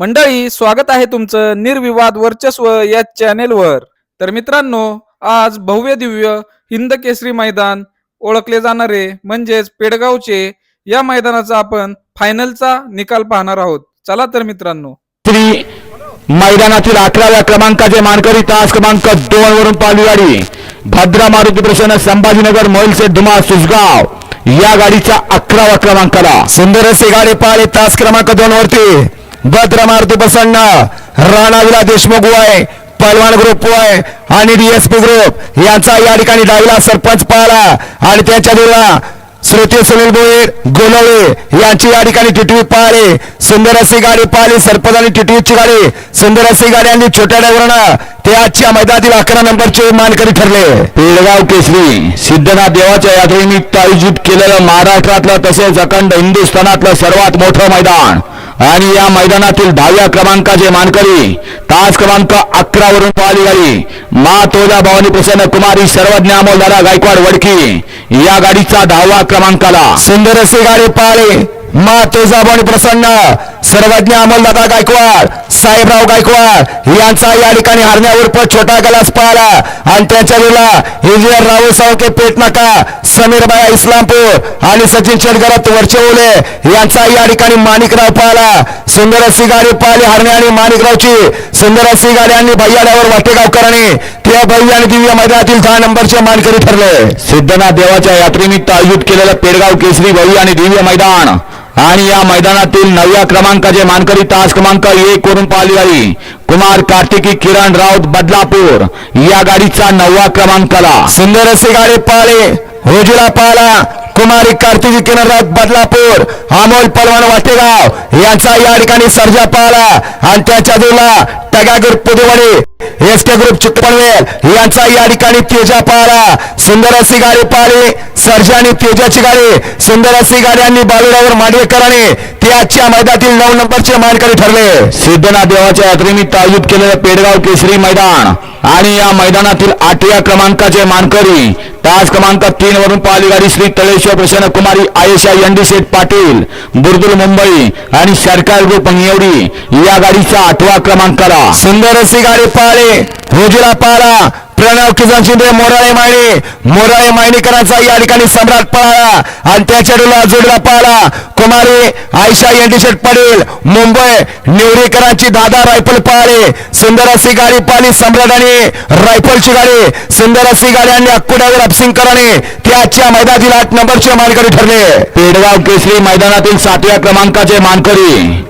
मंडळी स्वागत आहे तुमचं निर्विवाद वर्चस्व या चॅनेलवर. तर मित्रांनो आज भव्य दिव्य हिंद केसरी मैदान ओळखले जाणारे म्हणजेच पेडगावचे या मैदानाचा आपण फायनलचा निकाल पाहणार आहोत. चला तर मित्रांनो. श्री मैदानातील अकराव्या क्रमांकाचे मानकरी तास क्रमांक दोन वरून पालवी गाडी. भद्रा मारुती प्रसन्न संभाजीनगर मोहिलसे धुमा सुसगाव या गाडीचा अकरावा क्रमांकाला. सुंदर असे गाडी पाहिले तास क्रमांक दोन वरती. भद्रा मारुती प्रसन्न राणा विला देशमुख आहे पलवान ग्रुप आहे आणि डीएसपी ग्रुप यांचा या ठिकाणी डावीला सरपंच पाहिला आणि त्यांच्या दुरा श्रोते सुनील भोईर गोलवळे यांची या ठिकाणी टिटवी पाहिले सुंदर अशी गाडी पाहिली सरपंच आणि टिटवीची गाडी. सुंदर अशी गाडी आणि छोट्या ड्रायव्हरनं. ते आजच्या मैदानातील अकरा नंबरचे मानकरी ठरले. पेडगाव केसरी सिद्धनाथ देवाच्या यात्रेनिमित्त आयोजित केलेलं महाराष्ट्रातलं तसेच अखंड हिंदुस्थानातलं सर्वात मोठं मैदान. आणि या मैदानातील दहाव्या क्रमांकाचे मानकरी तास क्रमांक अकरा वरून पाहिली गाडी मा तोजा भवानी प्रसन्न कुमारी सर्वज्ञ अमोलदारा गायकवाड वडकी या गाडीचा दहावा क्रमांकाला. सुंदर असे गाडी पाळले मा तेजाबाणी प्रसन्न. सर्वज्ञ अमलदादा गायकवाड साहेबराव गायकवाड यांचा या ठिकाणी हरण्यावर पण छोटा गलास पाहिला आणि त्यांच्या वेळेला इंजिनियर राहुल सावके पेटनाका समीर बाया इस्लामपूर आणि सचिन शेटगरात वरचेवले यांचा या ठिकाणी माणिकराव पाहिला सुंदर सिगारी पाहिली हरणे आणि माणिकरावची. सुंदर सिगारी आणि भैयाड्यावर वाटेगावकरांनी त्या भैया आणि दिव्य मैदानातील दहा नंबरचे मानकरी ठरले. सिद्धनाथ देवाच्या यात्रेनिमित्त आयोजित केलेलं पेडगाव केसरी भैया आणि दिव्य मैदान. आणि या मैदानातील नवव्या क्रमांकाचे मानकरी तास क्रमांक एक वरून पाहिली गाडी कुमार कार्तिकी किरण राऊत बदलापूर. या गाडीचा नववा क्रमांकला. सुंदर असे गाडी पाहिले रोजीला पाहिला कुमारी कार्तिकी किरण बदलापूर अमोल पलवान वाटेगाव यांचा या ठिकाणी सर्जा पाहला आणि त्याच्या जोडला Taga group Pudewadi S K group Chittapanvel यांचा या ठिकाणी तेजा पाहला सुंदर अशी गाडी पाहिली सर्जा आणि तेजाची गाडी. सुंदर अशी गाडी आणि बालुरावर मांडवेकरांनी ते आजच्या मैदानातील नऊ नंबरचे मानकरी ठरले. सिद्धनाथ देवाच्या यात्रेने आयोजित केलेलं पेडगाव केसरी मैदान. आणि या मैदानातील आठव्या क्रमांकाचे मानकरी तास क्रमांक तीन वरून पाहिली गाडी श्री तळेश्वर प्रसन्न कुमारी आयशा एनडी शेठ पाटील बुर्दुल मुंबई आणि सरकार ग्रुप निवडी या गाडीचा आठवा क्रमांकाला. सुंदर अशी गाडी पाळे रोजीला पाहिला प्रणव किसन शिंदे मोराळे मायने. मोराळे मायनेकरांचा या ठिकाणी सम्राट पळाला. आणि त्याच्या डोला जोडला पळाला. कुमारी आयशा एंडीशेट पडेल. मुंबई निवडीकरांची दादा रायफल पळाले. सुंदर अशी गाडी पाहिली सम्राट आणि रायफलची गाडी. सुंदर अशी गाडी आणि अक्कुड्यावर अपसिंगकरांनी ते आजच्या मैदानातील आठ नंबरचे मानकरी ठरले. पेडगाव केसरी मैदानातील सातव्या क्रमांकाचे मानकरी.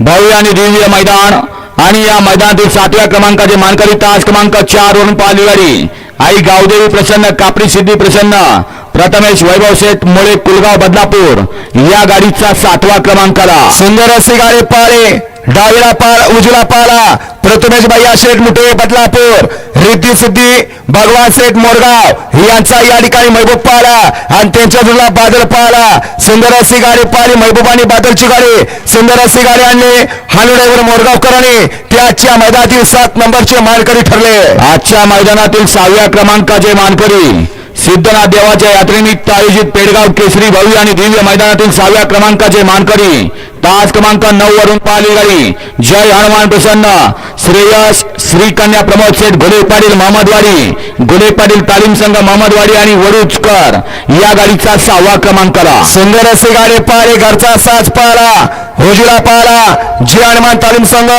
भव्य आणि दिव्य मैदान. आणि या मैदानातील सातव्या क्रमांकाचे मानकरी तास क्रमांक चार वरून पाहिली गाडी. आई गावदेवी प्रसन्न कापरी सिद्धी प्रसन्न प्रथमेश वैभव शेठ मुळे कुलगाव बदलापूर. या गाडीचा सातवा क्रमांकाला. सुंदर असे गाडी पाळे. डावीला पाळ उजला पाला प्रथमेश भैया शेठ मुठे बदलापूर रिद्धी सिद्धी भगवान शेठ मोरगाव यांचा या ठिकाणी महबूब पाला आणि त्यांच्या जुला बादल पाला सुंदर अशी गाडी पाहिली महबूब आणि बादलची गाडी सुंदर अशी गाडी आणली हानुडेवर मोरगावकरांनी ते आजच्या मैदानातील सात नंबरचे मानकरी ठरले. आजच्या मैदानातील सहाव्या क्रमांकाचे मानकरी सिद्धनाथ देवाच्या यात्रेनिमित्त आयोजित पेडगाव केसरी भव्य आणि दिव्य मैदानातील सहाव्या क्रमांकाचे मानकरी तास क्रमांक नऊ वरून पाहिली गाडी जय हनुमान प्रसन्न. श्रेयस श्रीकन्या प्रमोद शेठ घोडे पाटील महमदवाडी घोडे पाटील तालीम संघ महमदवाडी आणि वरुचकर या गाडीचा सहावा क्रमांकाला सुंदर असे गाडे पाहिले घरचा साज पाळा रोजीला पाळा जी हनुमान तालीम संघ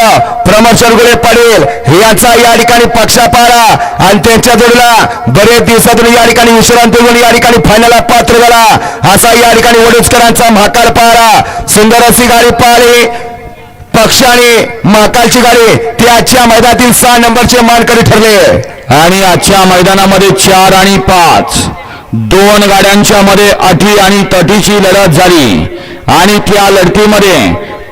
प्रमोद शेठ पाटील यांचा या ठिकाणी पक्षा पाळा आणि त्यांच्या जोडीला बरेच दिवसातून या ठिकाणी विश्रांती घेऊन या ठिकाणी फायनलला पात्र झाला. असा या ठिकाणी वडुचकरांचा महाकाल पाळा सुंदर अशी गाडी पाहिली पक्षाने महाकालची गाडी ती आजच्या मैदानातील सहा नंबरचे मानकरी ठरले. आणि आजच्या मैदानामध्ये चार आणि पाच. दोन गाड्यांच्या मध्ये अटी आणि तटीची लढत झाली. आणि त्या लढतीमध्ये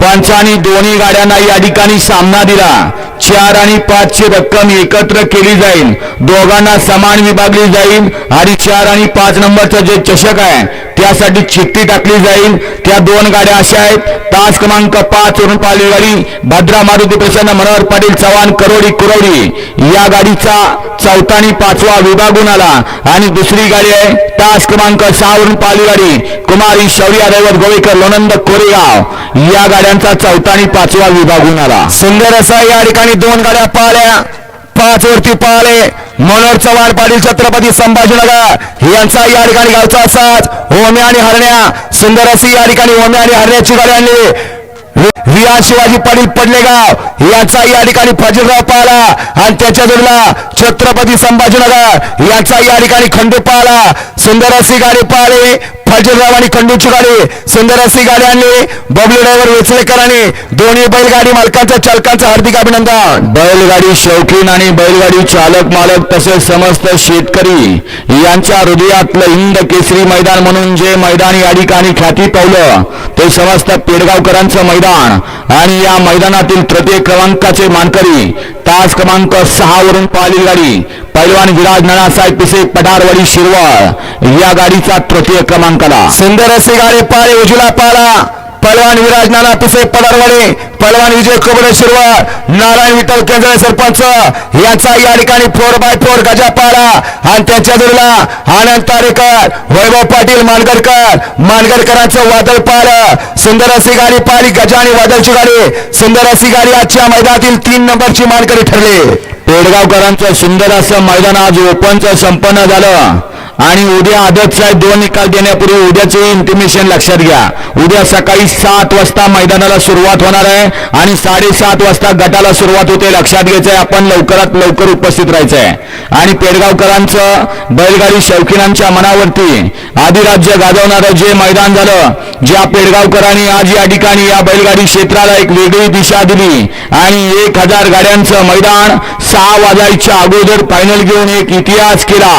पंचांनी दोन्ही गाड्यांना या ठिकाणी सामना दिला. चार आणि पाच ची रक्कम एकत्र केली जाईल. दोघांना समान विभागली जाईल. आणि चार आणि पाच नंबरचं जे चषक आहे त्यासाठी चिठ्ठी टाकली जाईल. त्या दोन गाड्या अशा आहेत. तास क्रमांक पाच वरून पाहिली गाडी भद्रा मारुती प्रसन्न मनोहर पाटील चव्हाण करोडी कुरवडी. या गाडीचा चौथा आणि पाचवा विभागून आला. आणि दुसरी गाडी आहे तास क्रमांक सहा वरून पाहिली गाडी कुमारी शौर्या दैवत गोवेकर लोणंद कोरेगाव. या गाड्यांचा चौथा आणि पाचवा विभागून आला. सुंदर असा या ठिकाणी दोन गाड्या पाहल्या पाच वरती पाहिले मनोहर चव्हाण पाटील छत्रपती संभाजीनगर. यांचा या ठिकाणी गावचा असाच. ओम्या आणि हरण्या. सुंदर अशी या ठिकाणी ओम्या आणि हरण्याची गाडी आणली. रिया शिवाजी पाटील पडलेगाव याचा या ठिकाणी फजलराव पाहला. आणि त्याच्या जोडला छत्रपती संभाजीनगर याचा या ठिकाणी खंडू पाहला. सुंदर अशी गाडी पाहिली फजलराव आणि खंडूची गाडी. सुंदर अशी गाडी आणली बबलू ड्रायव्हर वेचळेकरांनी दोन्ही बैलगाडी मालकांच्या चालकांचं हार्दिक अभिनंदन. बैलगाडी शौकीन आणि बैलगाडी चालक मालक तसेच समस्त शेतकरी यांच्या हृदयातलं हिंद केसरी मैदान म्हणून जे मैदान या ठिकाणी ख्याती पावलं ते समस्त पेडगावकरांचं मैदान आणि या मैदानातील तृतीय क्रमांकाचे मानकरी तास क्रमांक सहा वरून पाहिली गाडी पैलवान विराज नानासाहेब पिसे पठारवाडी शिरवळ या गाडीचा तृतीय क्रमांकाला. सुंदर असे गाडी पाळे उजला पाला. पलवान विराज नाना पिसे पदारवाडे पलवान विजय कोबडे शिरवळ नारायण विठ्ठल केंद्र सरपंच यांचा या ठिकाणी फोर बाय फोर गजा पाला आणि त्यांच्या जोडला आनंद तारेकर वैभव पाटील मानगडकर मानगडकरांचं वादळ पाहिलं सुंदर अशी गाडी पाहिली गजा आणि वादळची गाडी. सुंदर अशी गाडी आजच्या मैदानातील तीन नंबरची मानकरी ठरली. पेडगावकरांचं सुंदर असं मैदान आज ओपनचं संपन्न झालं. आणि उद्या आदतचा दोन निकाल देण्यापूर्वी उद्याचे इंटिमेशन लक्षात घ्या. उद्या सकाळी सात वाजता मैदानाला सुरुवात होणार आहे आणि साडेसात वाजता गटाला सुरुवात होते लक्षात घ्यायचंय आपण लवकरात लवकर उपस्थित राहायचंय. आणि पेडगावकरांचं बैलगाडी शौकीनांच्या मनावरती आदिराज्य गाजवणारं जे मैदान झालं ज्या पेडगावकरांनी आज या ठिकाणी या बैलगाडी क्षेत्राला एक वेगळी दिशा दिली आणि एक हजार गाड्यांचं मैदान सहा वाजायच्या अगोदर फायनल घेऊन एक इतिहास केला.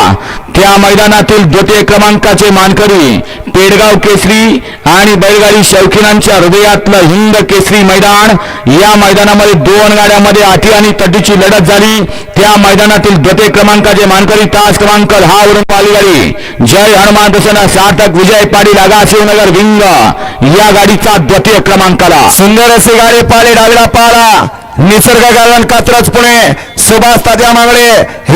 त्या मैदानातील द्वितीय क्रमांकाचे मानकरी पेडगाव केसरी आणि बैलगाडी शौकीनांच्या हृदयातलं हिंद केसरी मैदान. या मैदानामध्ये दोन गाड्यामध्ये आठी आणि तटीची लढत झाली. त्या मैदानातील द्वितीय क्रमांकाचे मानकरी तास क्रमांक दहा वरून पाहिली गाडी जय हनुमान प्रसन्न सार्थक विजय पाटील आगा शिवनगर विंग. या गाडीचा द्वितीय क्रमांकाला. सुंदर असे गाडी पाले डावीला पाला. निसर्ग गार्डन कात्रज पुणे सुभाष तात्या मांगडे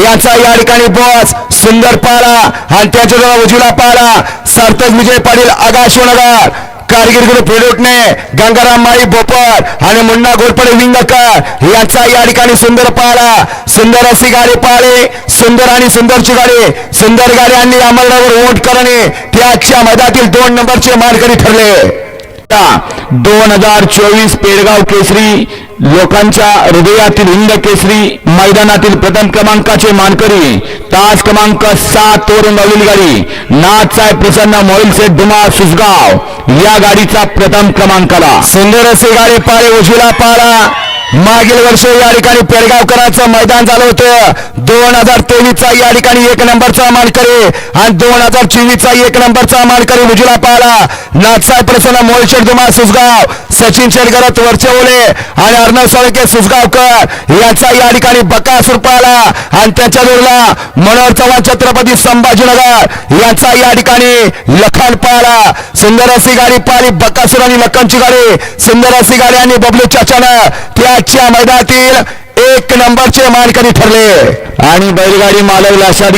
याचा या ठिकाणी बॉस. सुंदर पाला आणि त्याच्या उजवीला पाला सार्थक विजय पाटील आगा शिवनगर कारगिल फेडोटणे गंगाराम माई बोपर आणि मुन्ना घोरपडे विंगकर यांचा या ठिकाणी सुंदर पाला सुंदर अशी गाडी पाळे. सुंदर आणि सुंदरची गाडी. सुंदर गाडी आणि अमरनावर ओट करणे. त्याच्या मैदानातील दोन नंबरचे मानकरी ठरले. दोन हजार चोवीस पेडगाव केसरी लोकांच्या हृदयातील हिंद केसरी मैदानातील प्रथम क्रमांकाचे मानकरी तास क्रमांक सात वरून लावलेली गाडी नाथ साहेब प्रसन्न मोहिल सेठ धुमा सुसगाव या गाडीचा प्रथम क्रमांकाला. सुंदर असे गाडी पाळे उशिरा पाला मागील वर्षी या ठिकाणी पेडगावकरांचं मैदान झालं होतं. दोन हजार तेवीसचा या ठिकाणी एक नंबरचा मानकरी आणि दोन हजार चोवीसचा एक नंबरचा मानकरी उजला पाहिला नाथसाहेब प्रसन्न मोलशेट दुमा सुसगाव सचिन शेडगरत वरचेवले आणि अर्णव सोळके सुसगावकर याचा या ठिकाणी बका सुरपाला आणि त्याच्या जोडला मनोहर चव्हाण छत्रपती संभाजीनगर याचा या ठिकाणी लखन पाहिला सुंदर अशी गाडी पाहिली बकासूर आणि लखनची गाडी. सुंदर अशी गाडी आणि बबलू चाचानं त्याच्या मैदानातील एक नंबरचे मानकरी ठरले. आणि बैलगाडी मालवला अशा